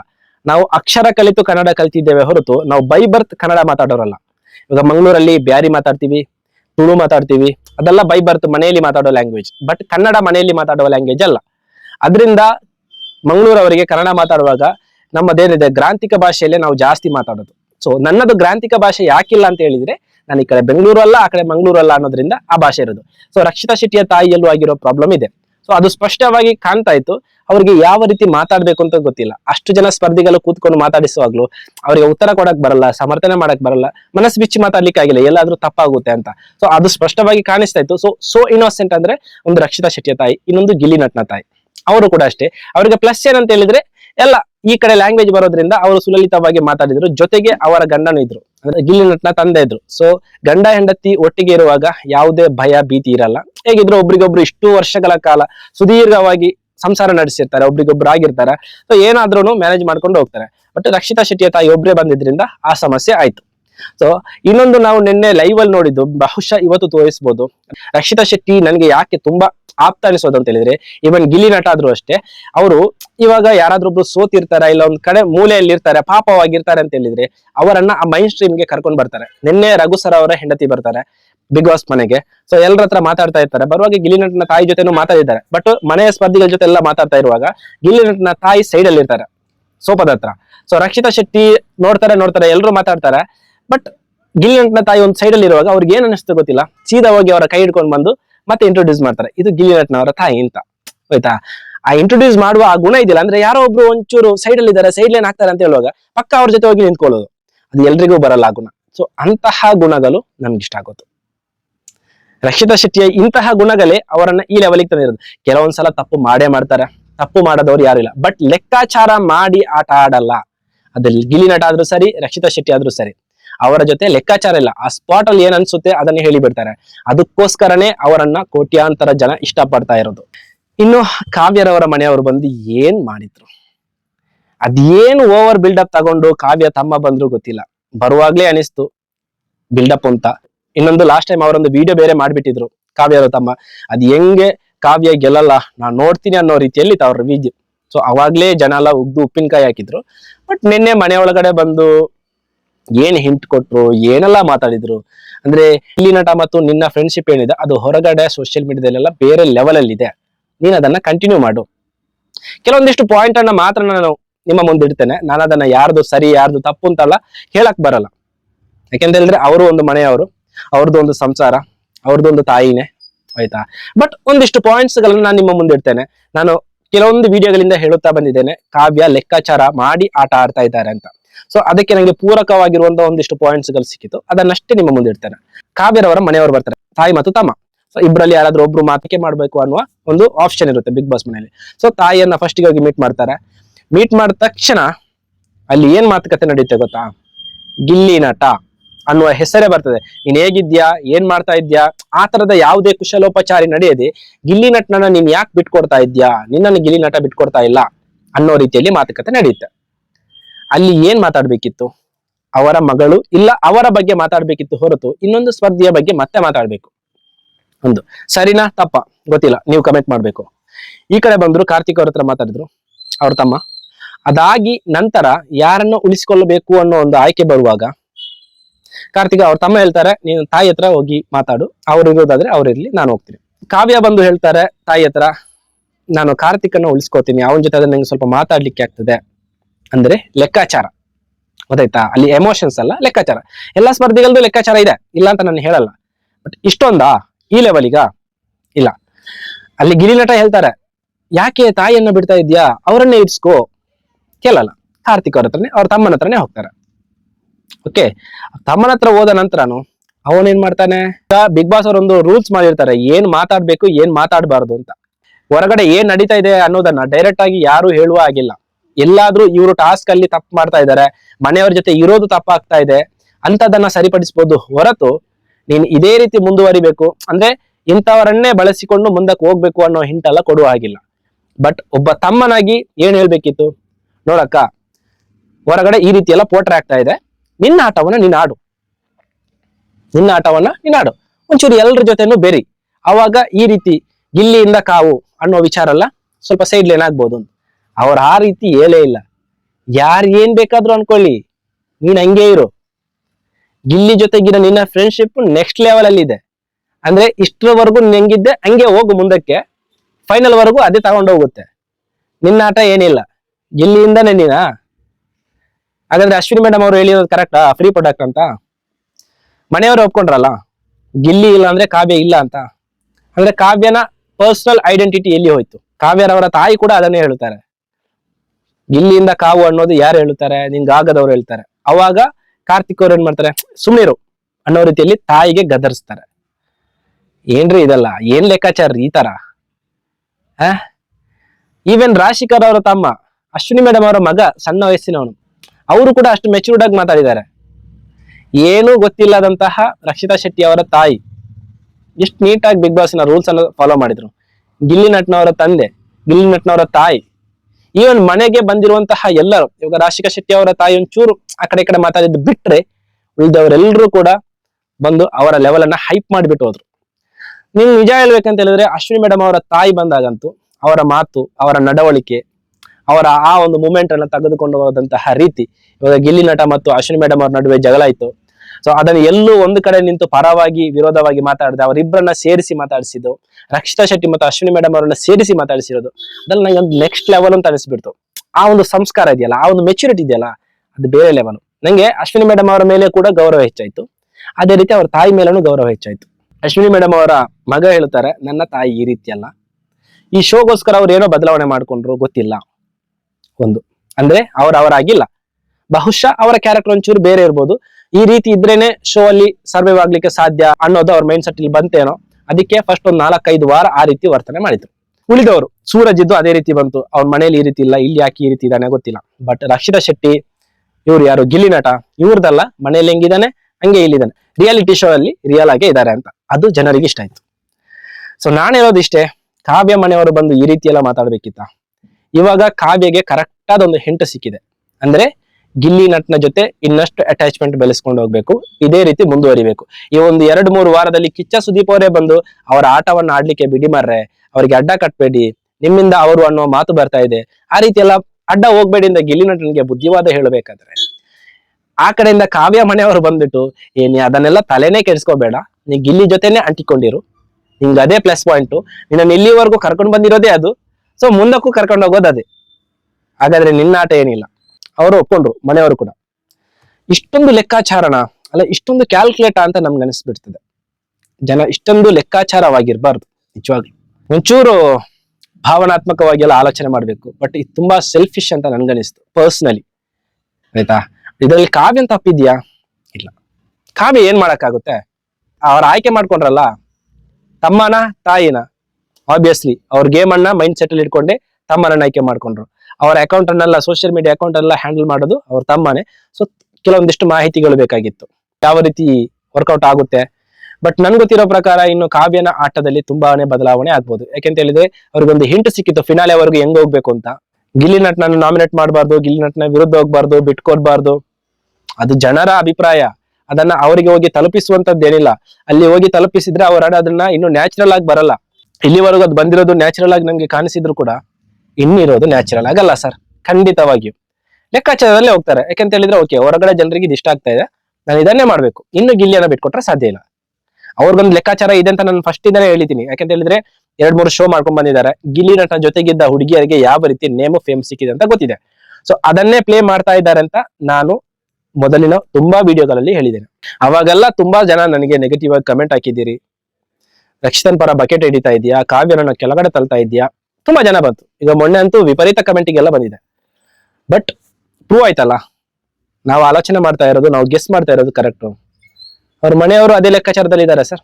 ನಾವು ಅಕ್ಷರ ಕಲಿತು ಕನ್ನಡ ಕಲಿತಿದ್ದೇವೆ ಹೊರತು ನಾವು ಬೈ ಬರ್ತ್ ಕನ್ನಡ ಮಾತಾಡೋರಲ್ಲ. ಇವಾಗ ಮಂಗಳೂರಲ್ಲಿ ಬ್ಯಾರಿ ಮಾತಾಡ್ತೀವಿ, ತುಳು ಮಾತಾಡ್ತೀವಿ, ಅದೆಲ್ಲ ಬೈ ಬರ್ತ್ ಮನೆಯಲ್ಲಿ ಮಾತಾಡೋ ಲ್ಯಾಂಗ್ವೇಜ್ ಬಟ್ ಕನ್ನಡ ಮನೆಯಲ್ಲಿ ಮಾತಾಡೋ ಲ್ಯಾಂಗ್ವೇಜ್ ಅಲ್ಲ. ಅದರಿಂದ ಮಂಗಳೂರವರಿಗೆ ಕನ್ನಡ ಮಾತಾಡುವಾಗ ನಮ್ಮದೇನಿದೆ ಗ್ರಾಂಥಿಕ ಭಾಷೆಯಲ್ಲೇ ನಾವು ಜಾಸ್ತಿ ಮಾತಾಡೋದು. ಸೊ ನನ್ನದು ಗ್ರಾಂಥಿಕ ಭಾಷೆ ಯಾಕಿಲ್ಲ ಅಂತ ಹೇಳಿದ್ರೆ ನಾನು ಈ ಕಡೆ ಬೆಂಗಳೂರು ಅಲ್ಲ ಆ ಕಡೆ ಮಂಗಳೂರು ಅಲ್ಲ ಅನ್ನೋದ್ರಿಂದ ಆ ಭಾಷೆ ಇರೋದು. ಸೊ ರಕ್ಷಿತಾ ಶೆಟ್ಟಿಯ ತಾಯಿಯಲ್ಲೂ ಆಗಿರೋ ಪ್ರಾಬ್ಲಮ್ ಇದೆ. ಸೊ ಅದು ಸ್ಪಷ್ಟವಾಗಿ ಕಾಣ್ತಾ ಇತ್ತು. ಅವರಿಗೆ ಯಾವ ರೀತಿ ಮಾತಾಡ್ಬೇಕು ಅಂತ ಗೊತ್ತಿಲ್ಲ. ಅಷ್ಟು ಜನ ಸ್ಪರ್ಧಿಗಳು ಕೂತ್ಕೊಂಡು ಮಾತಾಡಿಸುವಾಗ್ಲೂ ಅವರಿಗೆ ಉತ್ತರ ಕೊಡಕ್ ಬರಲ್ಲ, ಸಮರ್ಥನೆ ಮಾಡಕ್ ಬರಲ್ಲ, ಮನಸ್ಸು ಬಿಚ್ಚಿ ಮಾತಾಡ್ಲಿಕ್ಕೆ ಆಗಿಲ್ಲ, ಎಲ್ಲಾದ್ರೂ ತಪ್ಪಾಗುತ್ತೆ ಅಂತ. ಸೊ ಅದು ಸ್ಪಷ್ಟವಾಗಿ ಕಾಣಿಸ್ತಾ ಇತ್ತು. ಸೊ ಸೋ ಇನ್ನೋಸೆಂಟ್ ಅಂದ್ರೆ ಒಂದು ರಕ್ಷಿತಾ ಶೆಟ್ಟಿಯ ತಾಯಿ, ಇನ್ನೊಂದು ಗಿಲ್ಲಿ ನಟ್ನ ತಾಯಿ. ಅವರು ಕೂಡ ಅಷ್ಟೇ. ಅವರಿಗೆ ಪ್ಲಸ್ ಏನಂತ ಹೇಳಿದ್ರೆ ಎಲ್ಲ ಈ ಕಡೆ ಲ್ಯಾಂಗ್ವೇಜ್ ಬರೋದ್ರಿಂದ ಅವರು ಸುಲಲಿತವಾಗಿ ಮಾತಾಡಿದ್ರು. ಜೊತೆಗೆ ಅವರ ಗಂಡನು ಇದ್ರು. ಅಂದ್ರೆ ಗಿಲ್ಲಿ ನಟ್ನ ತಂದೆ ಇದ್ರು. ಸೊ ಗಂಡ ಹೆಂಡತಿ ಒಟ್ಟಿಗೆ ಇರುವಾಗ ಯಾವುದೇ ಭಯ, ಭೀತಿ ಇರಲ್ಲ. ಹೇಗಿದ್ರು ಒಬ್ರಿಗೊಬ್ರು ಇಷ್ಟು ವರ್ಷಗಳ ಕಾಲ ಸುದೀರ್ಘವಾಗಿ ಸಂಸಾರ ನಡೆಸಿರ್ತಾರೆ, ಒಬ್ರಿಗೊಬ್ರು ಆಗಿರ್ತಾರೆ. ಸೊ ಏನಾದ್ರೂ ಮ್ಯಾನೇಜ್ ಮಾಡ್ಕೊಂಡು ಹೋಗ್ತಾರೆ. ಬಟ್ ರಕ್ಷಿತಾ ಶೆಟ್ಟಿಯ ತಾಯಿ ಒಬ್ರೇ ಬಂದಿದ್ರಿಂದ ಆ ಸಮಸ್ಯೆ ಆಯ್ತು. ಸೊ ಇನ್ನೊಂದು ನಾವು ನಿನ್ನೆ ಲೈವ್ ಅಲ್ಲಿ ನೋಡಿದ್ದು, ಬಹುಶಃ ಇವತ್ತು ತೋರಿಸಬಹುದು ರಕ್ಷಿತಾ ಶೆಟ್ಟಿ ನನಗೆ ಯಾಕೆ ತುಂಬಾ ಆಪ್ತ ಅನಿಸೋದು ಅಂತ ಹೇಳಿದ್ರೆ ಇವನ್ ಗಿಲ್ಲಿ ನಟ ಆದ್ರೂ ಅಷ್ಟೇ, ಅವರು ಇವಾಗ ಯಾರಾದ್ರೊಬ್ರು ಸೋತಿರ್ತಾರ ಇಲ್ಲ ಒಂದ್ ಕಡೆ ಮೂಲೆಯಲ್ಲಿ ಇರ್ತಾರೆ, ಪಾಪವಾಗಿರ್ತಾರೆ ಅಂತ ಹೇಳಿದ್ರೆ, ಅವರನ್ನ ಆ ಮೈನ್ ಸ್ಟ್ರೀಮ್ಗೆ ಕರ್ಕೊಂಡ್ ಬರ್ತಾರೆ. ನಿನ್ನೆ ರಘು ಸರ್ ಅವರ ಹೆಂಡತಿ ಬರ್ತಾರೆ ಬಿಗ್ ಬಾಸ್ ಮನೆಗೆ. ಸೊ ಎಲ್ಲರ ಹತ್ರ ಮಾತಾಡ್ತಾ ಇರ್ತಾರೆ. ಬರುವಾಗ ಗಿಲ್ಲಿ ನಟನ ತಾಯಿ ಜೊತೆನೂ ಮಾತಾಡಿದ್ದಾರೆ. ಬಟ್ ಮನೆಯ ಸ್ಪರ್ಧಿಗಳ ಜೊತೆ ಎಲ್ಲ ಮಾತಾಡ್ತಾ ಇರುವಾಗ ಗಿಲ್ಲಿ ನಟನ ತಾಯಿ ಸೈಡ್ ಅಲ್ಲಿ ಇರ್ತಾರೆ, ಸೋಪದ ಹತ್ರ. ಸೊ ರಕ್ಷಿತಾ ಶೆಟ್ಟಿ ನೋಡ್ತಾರೆ ನೋಡ್ತಾರೆ ಎಲ್ಲರೂ ಮಾತಾಡ್ತಾರೆ. ಬಟ್ ಗಿಲಿನಟ್ನ ನಟನ ತಾಯಿ ಒಂದು ಸೈಡ್ ಅಲ್ಲಿ ಇರುವಾಗ ಅವ್ರಿಗೆ ಏನ್ ಅನಿಸ್ತು ಗೊತ್ತಿಲ್ಲ? ಸೀದಾ ಹೋಗಿ ಅವರ ಕೈ ಹಿಡ್ಕೊಂಡು ಬಂದು ಮತ್ತೆ ಇಂಟ್ರೊಡ್ಯೂಸ್ ಮಾಡ್ತಾರೆ. ಇದು ಗಿಲ್ಲಿ ನಟನವರ ತಾಯಿ ಅಂತ. ಆಯ್ತಾ? ಆ ಇಂಟ್ರೊಡ್ಯೂಸ್ ಮಾಡುವ ಆ ಗುಣ ಇದೆಯಲ್ಲ ಅಂದ್ರೆ ಯಾರೋ ಒಬ್ರು ಒಂಚೂರು ಸೈಡ್ ಅಲ್ಲಿ ಇದ್ದಾರೆ ಸೈಡ್ ಲೈನ್ ಆಗ್ತಾರೆ ಅಂತ ಹೇಳುವಾಗ ಪಕ್ಕ ಅವ್ರ ಜೊತೆ ಹೋಗಿ ನಿಂತ್ಕೊಳ್ಳೋದು. ಅದು ಎಲ್ರಿಗೂ ಬರಲ್ಲ ಆ ಗುಣ. ಸೊ ಅಂತಹ ಗುಣಗಳು ನಮ್ಗೆ ಇಷ್ಟ ಆಗೋದು. ರಕ್ಷಿತಾ ಶೆಟ್ಟಿಯ ಇಂತಹ ಗುಣಗಳೇ ಅವರನ್ನ ಈ ಲೆವೆಲ್ಗೆ ತಂದಿರೋದು. ಕೆಲವೊಂದ್ಸಲ ತಪ್ಪು ಮಾಡೇ ಮಾಡ್ತಾರೆ. ತಪ್ಪು ಮಾಡದವ್ರು ಯಾರು ಇಲ್ಲ. ಬಟ್ ಲೆಕ್ಕಾಚಾರ ಮಾಡಿ ಆಟ ಆಡಲ್ಲ. ಅದ್ರಲ್ಲಿ ಗಿಲಿ ನಟ ಆದ್ರೂ ಸರಿ, ರಕ್ಷಿತಾ ಶೆಟ್ಟಿ ಆದ್ರೂ ಸರಿ. ಅವರ ಜೊತೆ ಲೆಕ್ಕಾಚಾರ ಇಲ್ಲ. ಆ ಸ್ಪಾಟ್ ಅಲ್ಲಿ ಏನ್ ಅನ್ಸುತ್ತೆ ಅದನ್ನ ಹೇಳಿ ಬಿಡ್ತಾರೆ. ಅದಕ್ಕೋಸ್ಕರನೇ ಅವರನ್ನ ಕೋಟ್ಯಾಂತರ ಜನ ಇಷ್ಟಪಡ್ತಾ ಇರೋದು. ಇನ್ನು ಕಾವ್ಯರವರ ಮನೆಯವರು ಬಂದು ಏನ್ ಮಾಡಿದ್ರು? ಅದೇನು ಓವರ್ ಬಿಲ್ಡಪ್ ತಗೊಂಡು ಕಾವ್ಯ ತಮ್ಮ ಬಂದ್ರು ಗೊತ್ತಿಲ್ಲ. ಬರುವಾಗ್ಲೇ ಅನಿಸ್ತು. ಬಿಲ್ಡಪ್ ಅಂತ. ಇನ್ನೊಂದು ಲಾಸ್ಟ್ ಟೈಮ್ ಅವರೊಂದು ವಿಡಿಯೋ ಬೇರೆ ಮಾಡ್ಬಿಟ್ಟಿದ್ರು ಕಾವ್ಯರ ತಮ್ಮ. ಅದ್ ಹೆಂಗೆ ಕಾವ್ಯ ಗೆಲ್ಲಲ್ಲ, ನಾನ್ ನೋಡ್ತೀನಿ ಅನ್ನೋ ರೀತಿಯಲ್ಲಿ ಅವ್ರ ವಿಜ್ ಸೊ ಅವಾಗ್ಲೇ ಜನ ಎಲ್ಲ ಉಗ್ದು ಉಪ್ಪಿನಕಾಯಿ ಹಾಕಿದ್ರು. ಬಟ್ ನಿನ್ನೆ ಮನೆ ಒಳಗಡೆ ಬಂದು ಏನ್ ಹಿಂಟ್ ಕೊಟ್ರು, ಏನೆಲ್ಲ ಮಾತಾಡಿದ್ರು? ಅಂದ್ರೆ ಇಲ್ಲಿ ನಟ ಮತ್ತು ನಿನ್ನ ಫ್ರೆಂಡ್ಶಿಪ್ ಏನಿದೆ, ಅದು ಹೊರಗಡೆ ಸೋಷಿಯಲ್ ಮೀಡಿಯಾದಲ್ಲೆಲ್ಲ ಬೇರೆ ಲೆವೆಲ್ ಅಲ್ಲಿ ಇದೆ ನೀನ್ ಅದನ್ನ ಕಂಟಿನ್ಯೂ ಮಾಡು. ಕೆಲವೊಂದಿಷ್ಟು ಪಾಯಿಂಟ್ ಅನ್ನ ಮಾತ್ರ ನಾನು ನಿಮ್ಮ ಮುಂದೆ ಇಡ್ತೇನೆ. ನಾನು ಅದನ್ನ ಯಾರ್ದು ಸರಿ, ಯಾರ್ದು ತಪ್ಪು ಅಂತಲ್ಲ ಹೇಳಕ್ ಬರಲ್ಲ. ಯಾಕೆಂತ ಹೇಳಿದ್ರೆ ಅವರು ಒಂದು ಮನೆಯವರು ಅವ್ರದ್ದು ಒಂದು ಸಂಸಾರ ಅವ್ರದ್ದು ಒಂದು ತಾಯಿನೇ, ಆಯ್ತಾ? ಬಟ್ ಒಂದಿಷ್ಟು ಪಾಯಿಂಟ್ಸ್ ಗಳನ್ನ ನಾನು ನಿಮ್ಮ ಮುಂದೆ ಇಡ್ತೇನೆ. ನಾನು ಕೆಲವೊಂದು ವಿಡಿಯೋಗಳಿಂದ ಹೇಳುತ್ತಾ ಬಂದಿದ್ದೇನೆ. ಕಾವ್ಯ ಲೆಕ್ಕಾಚಾರ ಮಾಡಿ ಆಟ ಆಡ್ತಾ ಇದ್ದಾರೆ ಅಂತ. ಸೊ ಅದಕ್ಕೆ ನನಗೆ ಪೂರಕವಾಗಿರುವಂತಹ ಒಂದಿಷ್ಟು ಪಾಯಿಂಟ್ಸ್ಗಳು ಸಿಕ್ಕಿತು. ಅದನ್ನಷ್ಟೇ ನಿಮ್ಮ ಮುಂದೆ ಇಡ್ತೇನೆ. ಕಾವ್ಯರವರ ಮನೆಯವರು ಬರ್ತಾರೆ, ತಾಯಿ ಮತ್ತು ತಮ್ಮ. ಸೊ ಇಬ್ಬರಲ್ಲಿ ಯಾರಾದ್ರೂ ಒಬ್ರು ಮಾತಿಕೆ ಮಾಡ್ಬೇಕು ಅನ್ನುವ ಒಂದು ಆಪ್ಷನ್ ಇರುತ್ತೆ ಬಿಗ್ ಬಾಸ್ ಮನೆಯಲ್ಲಿ. ಸೊ ತಾಯಿಯನ್ನ ಫಸ್ಟ್ ಹೋಗಿ ಮೀಟ್ ಮಾಡ್ತಾರೆ. ಮೀಟ್ ಮಾಡಿದ ತಕ್ಷಣ ಅಲ್ಲಿ ಏನ್ ಮಾತುಕತೆ ನಡೆಯುತ್ತೆ ಗೊತ್ತಾ? ಗಿಲ್ಲಿ ನಟ ಅನ್ನುವ ಹೆಸರೇ ಬರ್ತದೆ. ನೀನ್ ಹೇಗಿದ್ಯಾ? ಏನ್ ಮಾಡ್ತಾ ಇದ್ಯಾ? ಆ ತರದ ಯಾವುದೇ ಕುಶಲೋಪಚಾರಿ ನಡೆಯದೆ ಗಿಲ್ಲಿ ನಟನ ನೀನ್ ಯಾಕೆ ಬಿಟ್ಕೊಡ್ತಾ ಇದ್ಯಾ? ನಿನ್ನನ್ನು ಗಿಲ್ಲಿ ನಟ ಬಿಟ್ಕೊಡ್ತಾ ಇಲ್ಲ ಅನ್ನೋ ರೀತಿಯಲ್ಲಿ ಮಾತುಕತೆ ನಡೆಯುತ್ತೆ. ಅಲ್ಲಿ ಏನ್ ಮಾತಾಡ್ಬೇಕಿತ್ತು? ಅವರ ಮಗಳು ಇಲ್ಲ, ಅವರ ಬಗ್ಗೆ ಮಾತಾಡ್ಬೇಕಿತ್ತು ಹೊರತು ಇನ್ನೊಂದು ಸ್ಪರ್ಧೆಯ ಬಗ್ಗೆ ಮತ್ತೆ ಮಾತಾಡ್ಬೇಕು. ಒಂದು. ಸರಿನಾ, ತಪ್ಪ? ಗೊತ್ತಿಲ್ಲ. ನೀವು ಕಮೆಂಟ್ ಮಾಡ್ಬೇಕು. ಈ ಕಡೆ ಬಂದ್ರು, ಕಾರ್ತಿಕ್ ಅವ್ರ ಹತ್ರ ಮಾತಾಡಿದ್ರು. ಅವ್ರ ತಮ್ಮ. ಅದಾಗಿ ನಂತರ ಯಾರನ್ನು ಉಳಿಸಿಕೊಳ್ಳಬೇಕು ಅನ್ನೋ ಒಂದು ಆಯ್ಕೆ ಬರುವಾಗ ಕಾರ್ತಿಕ ಅವ್ರ ತಮ್ಮ ಹೇಳ್ತಾರೆ, ನೀನು ತಾಯಿ ಹತ್ರ ಹೋಗಿ ಮಾತಾಡು. ಅವ್ರು ಇರೋದಾದ್ರೆ ಅವ್ರು ಇರ್ಲಿ, ನಾನು ಹೋಗ್ತೀನಿ. ಕಾವ್ಯ ಬಂದು ಹೇಳ್ತಾರೆ, ತಾಯಿ ಹತ್ರ, ನಾನು ಕಾರ್ತಿಕನ್ನ ಉಳಿಸ್ಕೋತೀನಿ, ಅವನ ಜೊತೆ ನಂಗೆ ಸ್ವಲ್ಪ ಮಾತಾಡ್ಲಿಕ್ಕೆ ಆಗ್ತದೆ. ಅಂದ್ರೆ ಲೆಕ್ಕಾಚಾರ. ಗೊತ್ತಾಯ್ತಾ? ಅಲ್ಲಿ ಎಮೋಷನ್ಸ್ ಅಲ್ಲ ಲೆಕ್ಕಾಚಾರ. ಎಲ್ಲ ಸ್ಪರ್ಧೆಗಳದ್ದು ಲೆಕ್ಕಾಚಾರ ಇದೆ. ಇಲ್ಲ ಅಂತ ನಾನು ಹೇಳಲ್ಲ. ಬಟ್ ಇಷ್ಟೊಂದಾ? ಈ ಲೆವೆಲಿಗ ಇಲ್ಲ. ಅಲ್ಲಿ ಗಿರಿನಟ ಹೇಳ್ತಾರೆ. ಯಾಕೆ ತಾಯಿಯನ್ನು ಬಿಡ್ತಾ ಇದ್ಯಾ ಅವರನ್ನೇ ಇಡ್ಸ್ಕೋ ಕೇಳಲ್ಲ. ಕಾರ್ತಿಕ್ ಅವ್ರ ಹತ್ರನೇ, ಅವ್ರ ತಮ್ಮನ ಹತ್ರನೇ ಹೋಗ್ತಾರೆ. ಓಕೆ ತಮ್ಮನ ಹತ್ರ ಹೋದ ನಂತರನು ಅವನೇನ್ ಮಾಡ್ತಾನೆ? ಬಿಗ್ ಬಾಸ್ ಅವರೊಂದು ರೂಲ್ಸ್ ಮಾಡಿರ್ತಾರೆ. ಏನ್ ಮಾತಾಡ್ಬೇಕು, ಏನ್ ಮಾತಾಡಬಾರ್ದು ಅಂತ. ಹೊರಗಡೆ ಏನ್ ನಡೀತಾ ಇದೆ ಅನ್ನೋದನ್ನ ಡೈರೆಕ್ಟ್ ಆಗಿ ಯಾರು ಹೇಳುವ ಆಗಿಲ್ಲ ಎಲ್ಲಾದ್ರೂ ಇವರು ಟಾಸ್ಕ್ ಅಲ್ಲಿ ತಪ್ಪು ಮಾಡ್ತಾ ಇದ್ದಾರೆ ಮನೆಯವ್ರ ಜೊತೆ ಇರೋದು ತಪ್ಪಾಗ್ತಾ ಇದೆ ಅಂತದನ್ನ ಸರಿಪಡಿಸಬಹುದು ಹೊರತು ನೀನ್ ಇದೇ ರೀತಿ ಮುಂದುವರಿಬೇಕು. ಅಂದ್ರೆ ಇಂಥವರನ್ನೇ ಬಳಸಿಕೊಂಡು ಮುಂದಕ್ಕೆ ಹೋಗ್ಬೇಕು ಅನ್ನೋ ಹಿಂಟ್ ಎಲ್ಲ ಕೊಡುವ ಹಾಗಿಲ್ಲ. ಬಟ್ ಒಬ್ಬ ತಮ್ಮನಾಗಿ ಏನ್ ಹೇಳ್ಬೇಕಿತ್ತು? ನೋಡಕ್ಕ, ಹೊರಗಡೆ ಈ ರೀತಿ ಎಲ್ಲ ಪೋಟ್ರೆ ಆಗ್ತಾ ಇದೆ. ನಿನ್ನ ಆಟವನ್ನ ನೀನ್ ಆಡು. ನಿನ್ನ ಆಟವನ್ನ ನೀನ್ ಆಡು. ಒಂಚೂರು ಎಲ್ಲರ ಜೊತೆನೂ ಬೆರಿ. ಅವಾಗ ಈ ರೀತಿ ಗಿಲ್ಲಿಯಿಂದ ಕಾವು ಅನ್ನೋ ವಿಚಾರ ಎಲ್ಲ ಸ್ವಲ್ಪ ಸೈಡ್ ಲೈನ್ ಆಗ್ಬೋದು ಅಂತ. ಅವ್ರು ಆ ರೀತಿ ಹೇಳೇ ಇಲ್ಲ. ಯಾರು ಏನ್ ಬೇಕಾದ್ರೂ ಅನ್ಕೊಳ್ಳಿ. ನೀನ್ ಹಂಗೆ ಇರು. ಗಿಲ್ಲಿ ಜೊತೆಗಿನ ನಿನ್ನ ಫ್ರೆಂಡ್ಶಿಪ್ ನೆಕ್ಸ್ಟ್ ಲೆವೆಲ್ ಅಲ್ಲಿ ಇದೆ. ಅಂದ್ರೆ ಇಷ್ಟರವರೆಗೂ ನಂಗಿದ್ದೆ ಹಂಗೆ ಹೋಗು ಮುಂದಕ್ಕೆ. ಫೈನಲ್ ವರೆಗೂ ಅದೇ ತಗೊಂಡೋಗುತ್ತೆ ನಿನ್ನ ಆಟ ಏನಿಲ್ಲ. ಗಿಲ್ಲಿಯಿಂದನೇ ನೀನಾ? ಹಾಗಾದ್ರೆ ಅಶ್ವಿನಿ ಮೇಡಮ್ ಅವರು ಹೇಳಿರೋದು ಕರೆಕ್ಟಾ ಫ್ರೀ ಪ್ರಾಡಕ್ಟ್ ಅಂತ? ಮನೆಯವರು ಒಪ್ಕೊಂಡ್ರಲ್ಲ? ಗಿಲ್ಲಿ ಇಲ್ಲ ಅಂದ್ರೆ ಕಾವ್ಯ ಇಲ್ಲ ಅಂತ? ಅಂದ್ರೆ ಕಾವ್ಯನ ಪರ್ಸನಲ್ ಐಡೆಂಟಿಟಿ ಎಲ್ಲಿ ಹೋಯ್ತು? ಕಾವ್ಯರವರ ತಾಯಿ ಕೂಡ ಅದನ್ನೇ ಹೇಳ್ತಾರೆ. ಗಿಲ್ಲಿಯಿಂದ ಕಾವು ಅನ್ನೋದು ಯಾರು ಹೇಳ್ತಾರೆ? ನಿಂಗೆ ಆಗದವ್ರು ಹೇಳ್ತಾರೆ. ಅವಾಗ ಕಾರ್ತಿಕ್ ಅವ್ರು ಏನ್ ಮಾಡ್ತಾರೆ? ಸುಮ್ನಿರು ಅನ್ನೋ ರೀತಿಯಲ್ಲಿ ತಾಯಿಗೆ ಗದರ್ಸ್ತಾರೆ. ಏನ್ರಿ ಇದಲ್ಲ? ಏನ್ ಲೆಕ್ಕಾಚಾರ ಈ ತರ? ಈವನ್ ರಾಶಿಕರ್ ಅವರ ತಮ್ಮ, ಅಶ್ವಿನಿ ಮೇಡಮ್ ಅವರ ಮಗ, ಸಣ್ಣ ವಯಸ್ಸಿನವನು, ಅವರು ಕೂಡ ಅಷ್ಟು ಮೆಚೂರ್ಡ್ ಆಗಿ ಮಾತಾಡಿದ್ದಾರೆ. ಏನೂ ಗೊತ್ತಿಲ್ಲದಂತಹ ರಕ್ಷಿತಾ ಶೆಟ್ಟಿ ಅವರ ತಾಯಿ, ಎಷ್ಟು ನೀಟಾಗಿ ಬಿಗ್ ಬಾಸ್ನ ರೂಲ್ಸ್ ಅನ್ನು ಫಾಲೋ ಮಾಡಿದ್ರು. ಗಿಲ್ಲಿ ನಟ್ನವರ ತಂದೆ, ಗಿಲ್ಲಿ ನಟ್ನವರ ತಾಯಿ ಈವನ್ ಮನೆಗೆ ಬಂದಿರುವಂತಹ ಎಲ್ಲರೂ, ಇವಾಗ ರಾಶಿಕಾ ಶೆಟ್ಟಿ ಅವರ ತಾಯಿ ಒಂಚೂರು ಆ ಕಡೆ ಈ ಕಡೆ ಮಾತಾಡಿದ್ದು ಬಿಟ್ರೆ ಉಳಿದವರೆಲ್ಲರೂ ಕೂಡ ಬಂದು ಅವರ ಲೆವೆಲ್ ಅನ್ನ ಹೈಪ್ ಮಾಡಿಬಿಟ್ಟು ಹೋದ್ರು. ನೀವು ನಿಜ ಹೇಳ್ಬೇಕಂತ ಹೇಳಿದ್ರೆ ಅಶ್ವಿನಿ ಮೇಡಮ್ ಅವರ ತಾಯಿ ಬಂದಾಗಂತೂ ಅವರ ಮಾತು, ಅವರ ನಡವಳಿಕೆ, ಅವರ ಆ ಒಂದು ಮೂಮೆಂಟ್ ಅನ್ನ ತೆಗೆದುಕೊಂಡು ಹೋದಂತಹ ರೀತಿ ಇವಾಗ ಗಿಲ್ಲಿ ನಟ ಮತ್ತು ಅಶ್ವಿನಿ ಮೇಡಮ್ ಅವರ ನಡುವೆ ಜಗಳ ಇತ್ತು ಸೊ ಅದನ್ನು ಎಲ್ಲೂ ಒಂದು ಕಡೆ ನಿಂತು ಪರವಾಗಿ, ವಿರೋಧವಾಗಿ ಮಾತಾಡಿದೆ ಅವರಿಬ್ಬರನ್ನ ಸೇರಿಸಿ ಮಾತಾಡಿಸಿದ್ದು, ರಕ್ಷಿತಾ ಶೆಟ್ಟಿ ಮತ್ತು ಅಶ್ವಿನಿ ಮೇಡಮ್ ಅವರನ್ನ ಸೇರಿಸಿ ಮಾತಾಡಿಸಿರೋದು ಅದ್ರಲ್ಲಿ ನಂಗೆ ಒಂದು ನೆಕ್ಸ್ಟ್ ಲೆವೆಲ್ ಅಂತ ಅನಿಸ್ಬಿಡ್ತು. ಆ ಒಂದು ಸಂಸ್ಕಾರ ಇದೆಯಲ್ಲ, ಆ ಒಂದು ಮೆಚುರಿಟಿ ಇದೆಯಲ್ಲ, ಅದು ಬೇರೆ ಲೆವೆಲ್ ನಂಗೆ ಅಶ್ವಿನಿ ಮೇಡಮ್ ಅವರ ಮೇಲೆ ಕೂಡ ಗೌರವ ಹೆಚ್ಚಾಯ್ತು. ಅದೇ ರೀತಿ ಅವ್ರ ತಾಯಿ ಮೇಲೂ ಗೌರವ ಹೆಚ್ಚಾಯ್ತು. ಅಶ್ವಿನಿ ಮೇಡಮ್ ಅವರ ಮಗ ಹೇಳ್ತಾರೆ, ನನ್ನ ತಾಯಿ ಈ ರೀತಿಯಲ್ಲ ಈ ಶೋಗೋಸ್ಕರ ಅವ್ರು ಏನೋ ಬದಲಾವಣೆ ಮಾಡ್ಕೊಂಡ್ರು, ಗೊತ್ತಿಲ್ಲ. ಒಂದು. ಅಂದ್ರೆ ಅವ್ರ ಅವರಾಗಿಲ್ಲ. ಬಹುಶಃ ಅವರ ಕ್ಯಾರೆಕ್ಟರ್ ಒಂಚೂರು ಬೇರೆ ಇರ್ಬೋದು. ಈ ರೀತಿ ಇದ್ರೇನೆ ಶೋ ಅಲ್ಲಿ ಸರ್ವೈವ್ ಆಗ್ಲಿಕ್ಕೆ ಸಾಧ್ಯ ಅನ್ನೋದು ಅವ್ರ ಮೈಂಡ್ ಸೆಟ್ ಇಲ್ಲಿ ಬಂತೇನೋ, ಅದಕ್ಕೆ ಫಸ್ಟ್ ಒಂದ್ ನಾಲ್ಕೈದು ವಾರ ಆ ರೀತಿ ವರ್ತನೆ ಮಾಡಿದ್ರು. ಉಳಿದವರು ಸೂರಜ್ ಇದ್ದು ಅದೇ ರೀತಿ ಬಂತು. ಅವ್ರ ಮನೇಲಿ ಈ ರೀತಿ ಇಲ್ಲ, ಇಲ್ಲಿ ಯಾಕೆ ಈ ರೀತಿ ಇದಾನೆ ಗೊತ್ತಿಲ್ಲ. ಬಟ್ ರಕ್ಷಿತಾ ಶೆಟ್ಟಿ, ಇವ್ರು ಯಾರು, ಗಿಲ್ಲಿ ನಟ, ಇವ್ರದಲ್ಲ ಮನೇಲಿ ಹೆಂಗಿದಾನೆ ಹಂಗೆ ಇಲ್ಲಿದ್ದಾನೆ. ರಿಯಾಲಿಟಿ ಶೋ ಅಲ್ಲಿ ರಿಯಲ್ ಆಗೇ ಇದ್ದಾರೆ ಅಂತ. ಅದು ಜನರಿಗೆ ಇಷ್ಟ ಆಯ್ತು. ಸೊ ನಾನು ಹೇಳೋದು ಇಷ್ಟೇ ಕಾವ್ಯ ಮನೆಯವರು ಬಂದು ಈ ರೀತಿ ಎಲ್ಲ ಮಾತಾಡ್ಬೇಕಿತ್ತ? ಇವಾಗ ಕಾವ್ಯಗೆ ಕರೆಕ್ಟ್ ಆದ ಒಂದು ಹೆಂಟು ಸಿಕ್ಕಿದೆ. ಅಂದ್ರೆ ಗಿಲ್ಲಿ ನಟ್ನ ಜೊತೆ ಇನ್ನಷ್ಟು ಅಟ್ಯಾಚ್ಮೆಂಟ್ ಬೆಳೆಸ್ಕೊಂಡು ಹೋಗ್ಬೇಕು. ಇದೇ ರೀತಿ ಮುಂದುವರಿಬೇಕು. ಈ ಒಂದು ಎರಡು ಮೂರು ವಾರದಲ್ಲಿ ಕಿಚ್ಚ ಸುದೀಪ್ ಅವರೇ ಬಂದು ಅವರ ಆಟವನ್ನ ಆಡ್ಲಿಕ್ಕೆ ಬಿಡಿ ಮಾರ್ರೆ. ಅವರಿಗೆ ಅಡ್ಡ ಕಟ್ಬೇಡಿ. ನಿಮ್ಮಿಂದ ಅವರು ಅನ್ನೋ ಮಾತು ಬರ್ತಾ ಇದೆ. ಆ ರೀತಿ ಎಲ್ಲ ಅಡ್ಡ ಹೋಗ್ಬೇಡಿ ಅಂತ ಗಿಲ್ಲಿ ನಟನಿಗೆ ಬುದ್ಧಿವಾದ ಹೇಳಬೇಕಾದ್ರೆ. ಆ ಕಡೆಯಿಂದ ಕಾವ್ಯ ಮನೆಯವರು ಬಂದ್ಬಿಟ್ಟು, ಏ, ನೀ ಅದನ್ನೆಲ್ಲ ತಲೆನೇ ಕೆಡಿಸ್ಕೋಬೇಡ. ನೀ ಗಿಲ್ಲಿ ಜೊತೆನೆ ಅಂಟಿಕೊಂಡಿರು. ನಿಂಗೆ ಅದೇ ಪ್ಲಸ್ ಪಾಯಿಂಟ್ ನಿನ್ನ ಇಲ್ಲಿವರೆಗೂ ಕರ್ಕೊಂಡು ಬಂದಿರೋದೇ ಅದು. ಸೊ, ಮುಂದಕ್ಕೂ ಕರ್ಕೊಂಡು ಹೋಗೋದು ಅದೇ. ಹಾಗಾದ್ರೆ ನಿನ್ನ ಆಟ ಏನಿಲ್ಲ. ಅವರು ಒಪ್ಕೊಂಡ್ರು, ಮನೆಯವರು ಕೂಡ. ಇಷ್ಟೊಂದು ಲೆಕ್ಕಾಚಾರಣ ಅಲ್ಲ ಇಷ್ಟೊಂದು ಕ್ಯಾಲ್ಕುಲೇಟ ಅಂತ ನಮ್ಗೆ ಅನಿಸ್ಬಿಡ್ತದೆ. ಜನ ಇಷ್ಟೊಂದು ಲೆಕ್ಕಾಚಾರವಾಗಿರ್ಬಾರ್ದು, ನಿಜವಾಗ್ಲು. ಒಂಚೂರು ಭಾವನಾತ್ಮಕವಾಗಿ ಎಲ್ಲ ಆಲೋಚನೆ ಮಾಡಬೇಕು ಬಟ್ ಇದು ತುಂಬಾ ಸೆಲ್ಫಿಶ್ ಅಂತ ನನ್ಗನಿಸ್ತು ಪರ್ಸ್ನಲಿ ಆಯ್ತಾ? ಇದರಲ್ಲಿ ಕಾವ್ಯ ತಪ್ಪಿದ್ಯಾ ಇಲ್ಲ. ಕಾವ್ಯ ಏನ್ ಮಾಡಕ್ಕಾಗುತ್ತೆ? ಅವ್ರ ಆಯ್ಕೆ ಮಾಡ್ಕೊಂಡ್ರಲ್ಲ, ತಮ್ಮನ ತಾಯಿನ ಆಬ್ವಿಯಸ್ಲಿ ಅವ್ರ ಗೇಮ್ ಅನ್ನ ಮೈಂಡ್ ಸೆಟ್ ಅಲ್ಲಿ ಇಟ್ಕೊಂಡೆ ತಮ್ಮನನ್ನ ಆಯ್ಕೆ ಮಾಡ್ಕೊಂಡ್ರು. ಅವ್ರ ಅಕೌಂಟ್ ಅನ್ನೆಲ್ಲ ಸೋಷಿಯಲ್ ಮೀಡಿಯಾ ಅಕೌಂಟ್ ಎಲ್ಲ ಹ್ಯಾಂಡಲ್ ಮಾಡೋದು ಅವ್ರ ತಮ್ಮನೇ. ಸೊ ಕೆಲವೊಂದಿಷ್ಟು ಮಾಹಿತಿಗಳು ಬೇಕಾಗಿತ್ತು. ಯಾವ ರೀತಿ ವರ್ಕೌಟ್ ಆಗುತ್ತೆ? ಬಟ್ ನನ್ ಗೊತ್ತಿರೋ ಪ್ರಕಾರ ಇನ್ನು ಕಾವ್ಯನ ಆಟದಲ್ಲಿ ತುಂಬಾನೇ ಬದಲಾವಣೆ ಆಗ್ಬೋದು. ಯಾಕೆಂತ ಹೇಳಿದ್ರೆ, ಅವ್ರಿಗೊಂದು ಹಿಂಟ್ ಸಿಕ್ಕಿತ್ತು ಫಿನಾಲೆ ವರೆಗೂ ಹೆಂಗ್ ಹೋಗ್ಬೇಕು ಅಂತ. ಗಿಲ್ಲಿ ನಟ್ನ ನಾಮಿನೇಟ್ ಮಾಡಬಾರ್ದು, ಗಿಲ್ಲಿ ನಟ್ನ ವಿರುದ್ಧ ಹೋಗ್ಬಾರ್ದು, ಬಿಟ್ಕೊಡ್ಬಾರ್ದು. ಅದು ಜನರ ಅಭಿಪ್ರಾಯ. ಅದನ್ನ ಅವರಿಗೆ ಹೋಗಿ ತಲುಪಿಸುವಂತದ್ದೇನಿಲ್ಲ. ಅಲ್ಲಿ ಹೋಗಿ ತಲುಪಿಸಿದ್ರೆ ಅವರ ಅದನ್ನ ಇನ್ನು ನ್ಯಾಚುರಲ್ ಆಗಿ ಬರಲ್ಲ. ಇಲ್ಲಿವರೆಗೂ ಅದು ಬಂದಿರೋದು ನ್ಯಾಚುರಲ್ ಆಗಿ ನಮ್ಗೆ ಕಾಣಿಸಿದ್ರು ಕೂಡ. ಇನ್ನಿರೋದು ನ್ಯಾಚುರಲ್ ಆಗಲ್ಲ ಸರ್ ಖಂಡಿತವಾಗಿಯೂ. ಲೆಕ್ಕಾಚಾರದಲ್ಲೇ ಹೋಗ್ತಾರೆ. ಯಾಕಂತ ಹೇಳಿದ್ರೆ ಓಕೆ ಹೊರಗಡೆ ಜನರಿಗೆ ಇದು ಇಷ್ಟ ಆಗ್ತಾ ಇದೆ. ನಾನು ಇದನ್ನೇ ಮಾಡ್ಬೇಕು. ಇನ್ನು ಗಿಲ್ಲಿಯನ್ನ ಬಿಟ್ಕೊಟ್ರೆ ಸಾಧ್ಯ ಇಲ್ಲ. ಅವ್ರಿಗೊಂದು ಲೆಕ್ಕಾಚಾರ ಇದೆ ಅಂತ ನಾನು ಫಸ್ಟ್ ಇಂದಾನೆ ಹೇಳಿದ್ದೀನಿ. ಯಾಕಂತ ಹೇಳಿದ್ರೆ, ಎರಡ್ ಮೂರು ಶೋ ಮಾಡ್ಕೊಂಡ್ ಬಂದಿದ್ದಾರೆ. ಗಿಲ್ಲಿ ನಟನ ಜೊತೆಗಿದ್ದ ಹುಡುಗಿಯರಿಗೆ ಯಾವ ರೀತಿ ನೇಮ್ ಫೇಮ್ ಸಿಕ್ಕಿದೆ ಅಂತ ಗೊತ್ತಿದೆ. ಸೊ ಅದನ್ನೇ ಪ್ಲೇ ಮಾಡ್ತಾ ಇದ್ದಾರೆ ಅಂತ ನಾನು ಮೊದಲಿನ ತುಂಬಾ ವಿಡಿಯೋಗಳಲ್ಲಿ ಹೇಳಿದ್ದೇನೆ. ಅವಾಗೆಲ್ಲ ತುಂಬಾ ಜನ ನನಗೆ ನೆಗೆಟಿವ್ ಆಗಿ ಕಮೆಂಟ್ ಹಾಕಿದ್ದೀರಿ. ರಕ್ಷಿತನ್ ಪರ ಬಕೆಟ್ ಹಿಡಿತಾ ಇದೆಯಾ? ಕಾವ್ಯನ ಕೆಳಗಡೆ ತಳ್ತಾ ಇದೆಯಾ? ತುಂಬಾ ಜನ ಬಂತು. ಈಗ ಮೊನ್ನೆ ಅಂತೂ ವಿಪರೀತ ಕಮೆಂಟಿಗೆಲ್ಲ ಬಂದಿದೆ. ಬಟ್ ಪ್ರೂವ್ ಆಯ್ತಲ್ಲ? ನಾವು ಆಲೋಚನೆ ಮಾಡ್ತಾ ಇರೋದು, ನಾವು ಗೆಸ್ ಮಾಡ್ತಾ ಇರೋದು ಕರೆಕ್ಟ್ ಅವ್ರ ಮನೆಯವರು ಅದೇ ಲೆಕ್ಕಾಚಾರದಲ್ಲಿ ಇದ್ದಾರೆ ಸರ್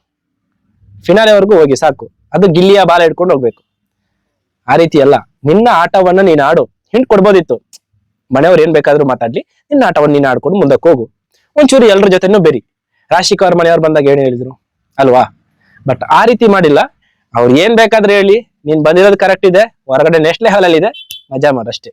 ಫಿನಾಲೆವರೆಗೂ ಹೋಗಿ ಸಾಕು. ಅದು ಗಿಲ್ಲಿಯ ಬಾಲ ಹಿಡ್ಕೊಂಡು ಹೋಗ್ಬೇಕು. ಆ ರೀತಿ ಅಲ್ಲ. ನಿನ್ನ ಆಟವನ್ನ ನೀನ್ ಆಡು. ಹಿಂಟ್ ಕೊಡ್ಬೋದಿತ್ತು. ಮನೆಯವ್ರು ಏನ್ ಬೇಕಾದ್ರೂ ಮಾತಾಡ್ಲಿ. ನಿನ್ನ ಆಟವನ್ನು ನೀನು ಆಡ್ಕೊಂಡು ಮುಂದಕ್ಕೆ ಹೋಗು. ಒಂಚೂರು ಎಲ್ಲರ ಜೊತೆನೂ ಬೆರಿ. ರಾಶಿಕವ್ರ ಮನೆಯವ್ರು ಬಂದಾಗ ಏನು ಹೇಳಿದ್ರು? ಅಲ್ವಾ? ಬಟ್ ಆ ರೀತಿ ಮಾಡಿಲ್ಲ. ಅವ್ರು ಏನ್ ಬೇಕಾದ್ರೆ ಹೇಳಿ. ನೀನ್ ಬಂದಿರೋದು ಕರೆಕ್ಟ್ ಇದೆ ಹೊರಗಡೆ ನೆಕ್ಸ್ಟ್ ಲೆವೆಲ್ ಅಲ್ಲಿ ಇದೆ ಮಜಾ ಮಾಡಷ್ಟೇ